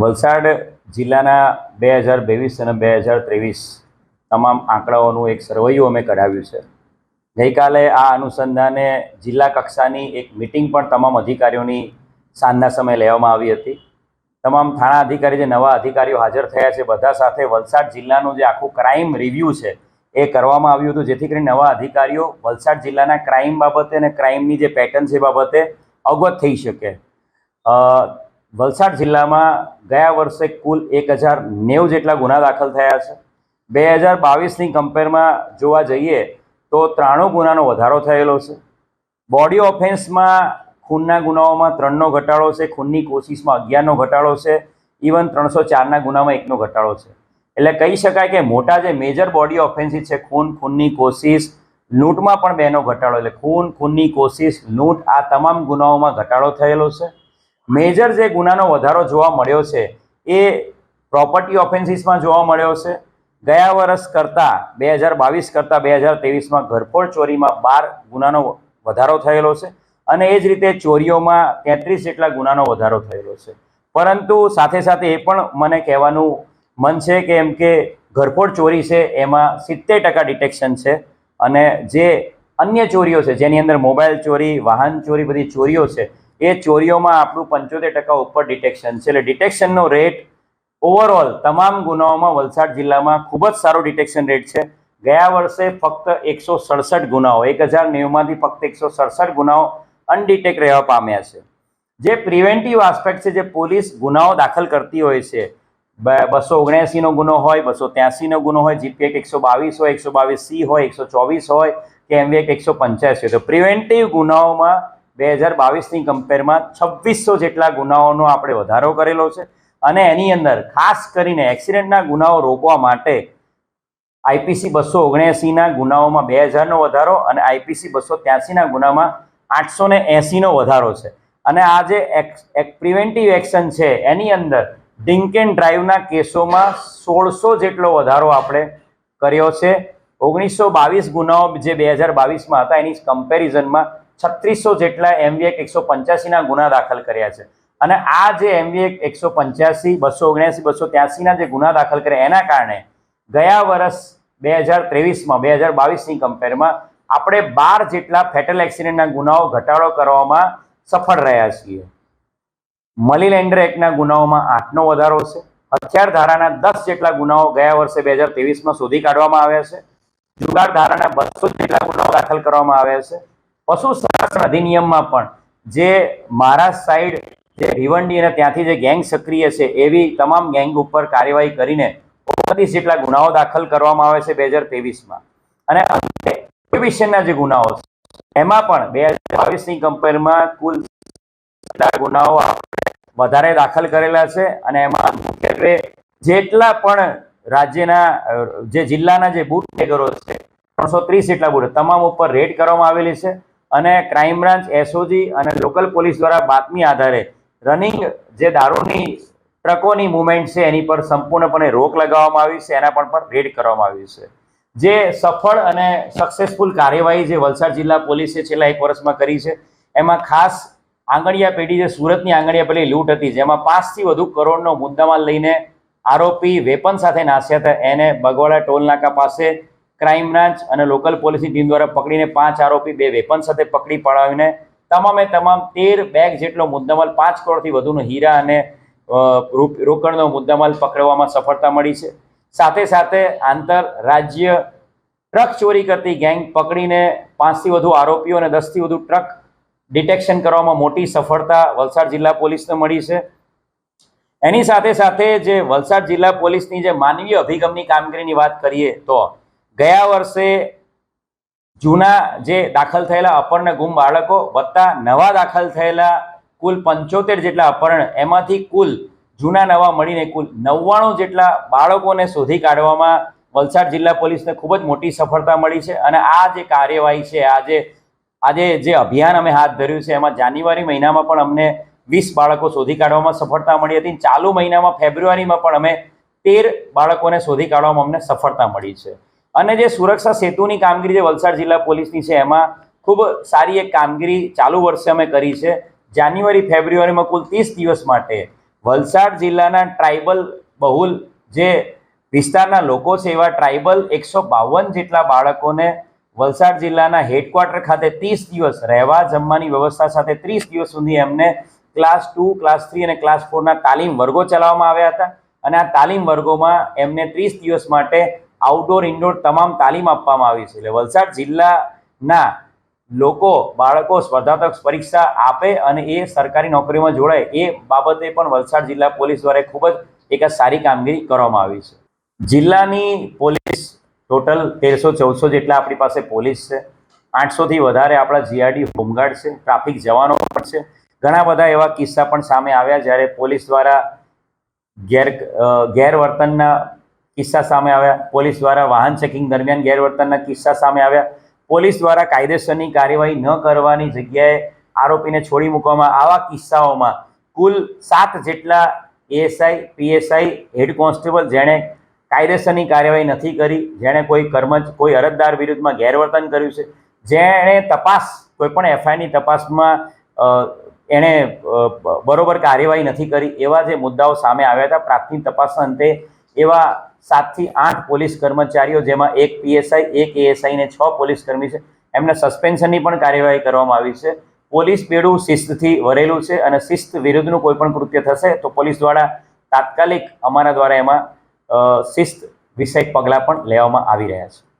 વલસાડ જિલ્લાના બે હજાર બાવીસ અને બે હજાર ત્રેવીસ તમામ આંકડાઓનું એક સરવૈયું અમે કઢાવ્યું છે. ગઈકાલે આ અનુસંધાને જિલ્લા કક્ષાની એક મિટિંગ પણ તમામ અધિકારીઓની સાંજના સમયે લેવામાં આવી હતી. તમામ થાણા અધિકારી જે નવા અધિકારીઓ હાજર થયા છે, બધા સાથે વલસાડ જિલ્લાનું જે આખું ક્રાઇમ રિવ્યૂ છે એ કરવામાં આવ્યું હતું, જેથી કરીને નવા અધિકારીઓ વલસાડ જિલ્લાના ક્રાઇમ બાબતે અને ક્રાઇમની જે પેટર્ન છે બાબતે અવગત થઈ શકે. વલસાડ જિલ્લામાં ગયા વર્ષે કુલ એક હજાર નેવું જેટલા ગુના દાખલ થયા છે. બે હજાર બાવીસની કમ્પેરમાં જોવા જઈએ તો ત્રાણું ગુનાનો વધારો થયેલો છે. બોડી ઓફેન્સમાં ખૂનના ગુનાઓમાં ત્રણનો ઘટાડો છે, ખૂનની કોશિશમાં અગિયારનો ઘટાડો છે ઇવન ત્રણસો ચારના ગુનામાં એકનો ઘટાડો છે. એટલે કહી શકાય કે મોટા જે મેજર બોડી ઓફેન્સીસ છે, ખૂન, ખૂનની કોશિશ, લૂંટમાં પણ બેનો ઘટાડો. એટલે ખૂન, ખૂનની કોશિશ, લૂંટ આ તમામ ગુનાઓમાં ઘટાડો થયેલો છે. મેજર જે ગુનાનો વધારો જોવા મળ્યો છે, એ પ્રોપર્ટી ઓફેન્સીસમાં જોવા મળ્યો છે. ગયા વર્ષ કરતાં, બે હજાર બાવીસ કરતાં બે હજાર ત્રેવીસમાં ઘરફોડ ચોરીમાં બાર ગુનાનો વધારો થયેલો છે. અને એ જ રીતે ચોરીઓમાં તેત્રીસ જેટલા ગુનાનો વધારો થયેલો છે. પરંતુ સાથે સાથે એ પણ મને કહેવાનું મન છે કે એમ કે ઘરફોડ ચોરી છે, એમાં સિત્તેર ટકા ડિટેક્શન છે. અને જે અન્ય ચોરીઓ છે, જેની અંદર મોબાઈલ ચોરી, વાહન ચોરી, બધી ચોરીઓ છે, એ ચોરીઓમાં આપણું પંચોતેર ટકા ઉપર ડિટેક્શન છે. એટલે ડિટેક્શનનો રેટ ઓવરઓલ તમામ ગુનાઓમાં વલસાડ જિલ્લામાં ખૂબ જ સારો ડિટેક્શન રેટ છે. ગયા વર્ષે ફક્ત એકસો સડસઠ ગુનાઓ, એક હજાર નેવુંમાંથી ફક્ત એકસો સડસઠ ગુનાઓ અનડિટેક રહેવા પામ્યા છે. જે પ્રિવેન્ટિવ આસ્પેક્ટ છે, જે પોલીસ ગુનાઓ દાખલ કરતી હોય છે બસો ઓગણ્યાસીનો ગુનો હોય, બસો ત્યાસીનો ગુનો હોય જીપીએક એકસો બાવીસ હોય, એકસો બાવીસ સી હોય, એકસો ચોવીસ હોય કે એમવીએક એકસો પંચ્યાસી તો પ્રિવેન્ટિવ ગુનાઓમાં બે હજાર બાવીસની કમ્પેરમાં છવ્વીસો જેટલા ગુનાઓનો આપણે વધારો કરેલો છે. અને એની અંદર ખાસ કરીને એક્સિડન્ટના ગુનાઓ રોકવા માટે આઈપીસી બસો ઓગણએંસીના ગુનાઓમાં બે હજારનો વધારો અને આઈપીસી બસો ત્યાસીના ગુનામાં આઠસો ને એંસીનો વધારો છે. અને આ જે એક પ્રિવેન્ટિવ એક્શન છે, એની અંદર ડ્રિંક એન્ડ ડ્રાઈવના કેસોમાં સોળસો જેટલો વધારો આપણે કર્યો છે. ઓગણીસો બાવીસ ગુનાઓ જે બે હજાર બાવીસમાં હતા, એની કમ્પેરિઝનમાં છત્રીસો જેટલા એમવીએક એકસો પંચ્યાસીના ગુના દાખલ કર્યા છે. અને આ જે એમવીએક એકસો પંચ્યાસી, બસો ઓગણ્યાસી, બસો ત્યાસીના જે ગુના દાખલ કર્યા, એના કારણે ગયા વર્ષ બે હજાર ત્રેવીસમાં, બે હજાર બાવીસની કમ્પેરમાં આપણે બાર જેટલા ફેટલ એક્સિડન્ટના ગુનાઓ, ઘટાડો કરવામાં સફળ રહ્યા છીએ. મલી લેન્ડર એક્ટના ગુનાઓમાં આઠનો વધારો છે. હથિયાર ધારાના દસ જેટલા ગુનાઓ ગયા વર્ષે બે હજાર ત્રેવીસમાં શોધી કાઢવામાં આવ્યા છે. જુગાર ધારાના બસો જેટલા ગુનાઓ દાખલ કરવામાં આવ્યા છે. પશુ સંરક્ષણ અધિનિયમમાં પણ જે મહારાષ્ટ્ર સાઈડ જે ભિવંડી અને ત્યાંથી જે ગેંગ સક્રિય છે એવી તમામ ગેંગ ઉપર કાર્યવાહી કરીને ઓગણત્રીસ જેટલા ગુનાઓ દાખલ કરવામાં આવે છે બે હજાર ત્રેવીસમાં. અને અંતે જે ગુનાઓ છે, એમાં પણ બે હજાર બાવીસની કમ્પેરમાં કુલ ગુનાઓ વધારે દાખલ કરેલા છે અને એમાં મુખ્યત્વે જેટલા પણ રાજ્યના જે જિલ્લાના જે બુટ ટેગરો છે, ત્રણસો ત્રીસ જેટલા બુટ તમામ ઉપર રેડ કરવામાં આવેલી છે અને ક્રાઇમ બ્રાન્ચ, એસઓજી અને લોકલ પોલીસ દ્વારા બાતમી આધારે રનિંગ જે દારૂની ટ્રકોની મુવમેન્ટ છે એની પર સંપૂર્ણપણે રોક લગાવવામાં આવી છે, એના પર પણ રેડ કરવામાં આવી છે. જે સફળ અને સક્સેસફુલ કાર્યવાહી જે વલસાડ જિલ્લા પોલીસે છેલ્લા એક વર્ષમાં કરી છે, એમાં ખાસ આંગણિયા પેઢી જે સુરતની આંગણિયા પેઢી લૂંટ હતી, જેમાં પાંચથી વધુ કરોડનો મુદ્દામાલ લઈને આરોપી વેપન સાથે નાસ્યા હતા. એને બગવાડા ટોલનાકા પાસે ક્રાઇમ બ્રાન્ચ અને લોકલ પોલીસની ટીમ દ્વારા પકડીને પાંચ આરોપી, બે વેપન સાથે પકડી પડાવીને તમામે તમામ તેર બેગ જેટલો મુદ્દામાલ, પાંચ કરોડથી વધુનો હીરા અને રોકડનો મુદ્દામાલ પકડવામાં સફળતા મળી છે. સાથે સાથે આંતર રાજ્ય ટ્રક ચોરી કરતી ગેંગ પકડીને પાંચથી વધુ આરોપીઓ અને દસથી વધુ ટ્રક ડિટેક્શન કરવામાં મોટી સફળતા વલસાડ જિલ્લા પોલીસને મળી છે. એની સાથે સાથે જે વલસાડ જિલ્લા પોલીસની જે માનવીય અભિગમની કામગીરીની વાત કરીએ તો ગયા વર્ષે જૂના જે દાખલ થયેલા અપર્ણ ગુમ બાળકો વત્તા નવા દાખલ થયેલા કુલ પંચોતેર જેટલા અપહરણ એમાંથી કુલ જૂના નવા મળીને કુલ નવ્વાણું જેટલા બાળકોને શોધી કાઢવામાં વલસાડ જિલ્લા પોલીસને ખૂબ જ મોટી સફળતા મળી છે અને આ જે કાર્યવાહી છે આજે આજે જે અભિયાન અમે હાથ ધર્યું છે, એમાં જાન્યુઆરી મહિનામાં પણ અમને વીસ બાળકો શોધી કાઢવામાં સફળતા મળી હતી. ચાલુ મહિનામાં ફેબ્રુઆરીમાં પણ અમે તેર બાળકોને શોધી કાઢવામાં અમને સફળતા મળી છે. અને જે સુરક્ષા સેતુની કામગીરી જે વલસાડ જિલ્લા પોલીસની છે, એમાં ખૂબ સારી એક કામગીરી ચાલુ વર્ષે અમે કરી છે. જાન્યુઆરી, ફેબ્રુઆરીમાં કુલ ત્રીસ દિવસ માટે વલસાડ જિલ્લાના ટ્રાઇબલ બહુલ જે વિસ્તારના લોકો છે, એવા ટ્રાઇબલ એકસો બાવન જેટલા બાળકોને વલસાડ જિલ્લાના હેડક્વાર્ટર ખાતે ત્રીસ દિવસ રહેવા જમવાની વ્યવસ્થા સાથે ત્રીસ દિવસ સુધી એમને ક્લાસ ટુ ક્લાસ થ્રી અને ક્લાસ ફોરના તાલીમ વર્ગો ચલાવવામાં આવ્યા હતા અને આ તાલીમ વર્ગોમાં એમને ત્રીસ દિવસ માટે આઉટડોર ઇન્ડોર તમામ તાલીમ આપવામાં આવી છે. એટલે વલસાડ જિલ્લાના લોકો, બાળકો સ્પર્ધાત્મક પરીક્ષા આપે અને એ સરકારી નોકરીમાં જોડાય એ બાબતે પણ વલસાડ જિલ્લા પોલીસ દ્વારા ખૂબ જ એક સારી કામગીરી કરવામાં આવી છે. જિલ્લાની પોલીસ ટોટલ તેરસો ચૌદસો જેટલા આપણી પાસે પોલીસ છે. આઠસોથી વધારે આપણા જીઆરડી હોમગાર્ડ છે, ટ્રાફિક જવાનો પણ છે. ઘણા બધા એવા કિસ્સા પણ સામે આવ્યા જ્યારે પોલીસ દ્વારા ગેર ગેરવર્તનના કિસ્સા સામે આવ્યા. પોલીસ દ્વારા વાહન ચેકિંગ દરમિયાન ગેરવર્તનના કિસ્સા સામે આવ્યા. પોલીસ દ્વારા કાયદેસરની કાર્યવાહી ન કરવાની જગ્યાએ આરોપીને છોડી મૂકવામાં આવા કિસ્સાઓમાં કુલ સાત જેટલા એએસઆઈ, પીએસઆઈ, હેડ કોન્સ્ટેબલ જેણે કાયદેસરની કાર્યવાહી નથી કરી, જેણે કોઈ કર્મચ, કોઈ અરજદાર વિરુદ્ધમાં ગેરવર્તન કર્યું છે, જેણે તપાસ, કોઈપણ એફઆઈની તપાસમાં એણે બરોબર કાર્યવાહી નથી કરી એવા જે મુદ્દાઓ સામે આવ્યા હતા, પ્રાથમિક તપાસના અંતે એવા સાતથી આઠ પોલીસ કર્મચારીઓ, જેમાં એક પીએસઆઈ, એક એએસઆઈ ને છ પોલીસ કર્મી છે, એમને સસ્પેન્શનની પણ કાર્યવાહી કરવામાં આવી છે. પોલીસ બેડું શિસ્તથી વરેલું છે અને શિસ્ત વિરુદ્ધનું કોઈ પણ કૃત્ય થશે તો પોલીસ દ્વારા તાત્કાલિક અમારા દ્વારા એમાં શિસ્ત વિષયક પગલાં પણ લેવામાં આવી રહ્યા છે.